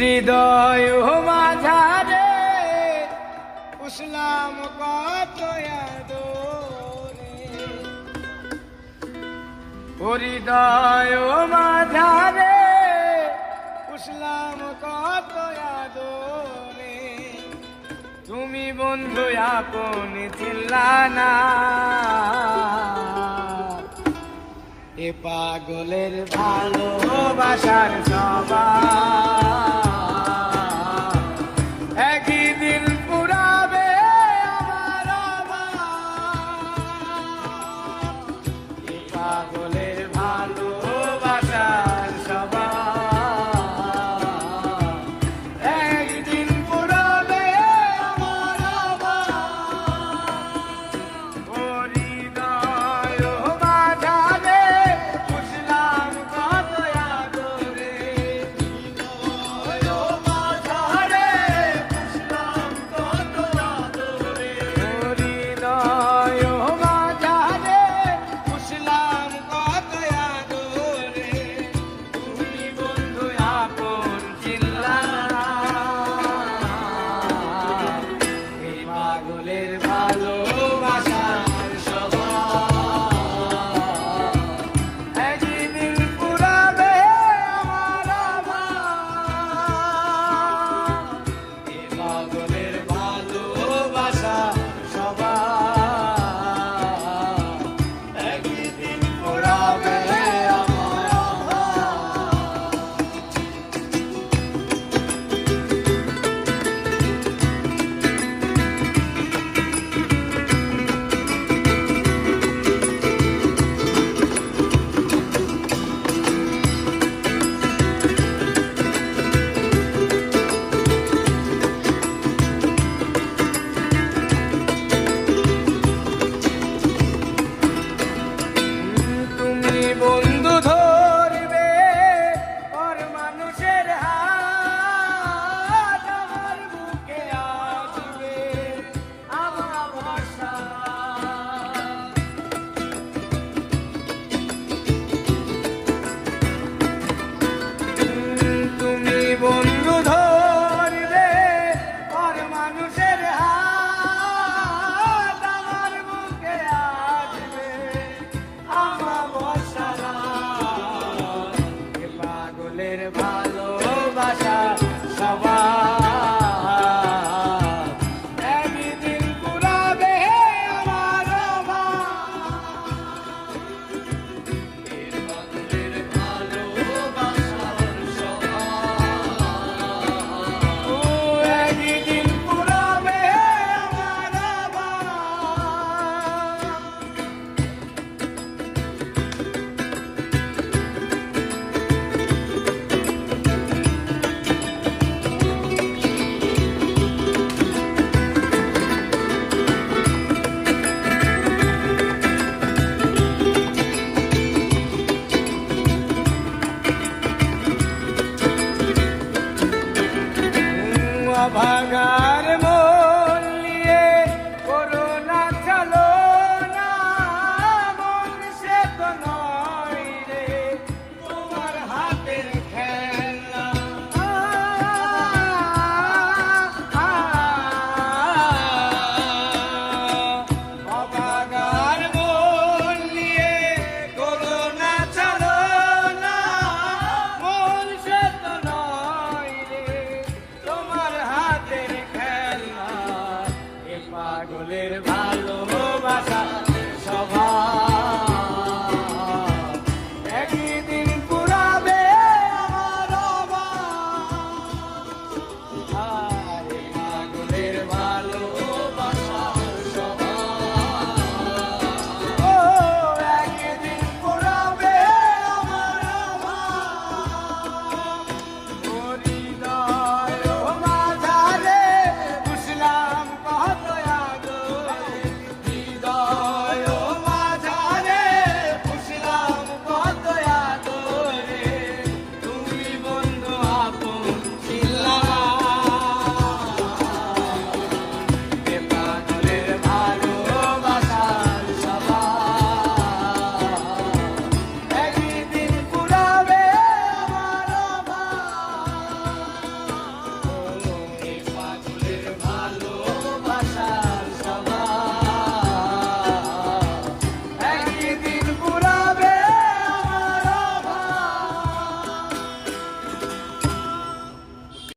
হৃদয় মাঝারে উসলাম কত মাঝারে উসলাম কত আদরে। তুমি বন্ধু আপন চিল্লানা। এ পাগলের ভালোবাসার সবা Agolero.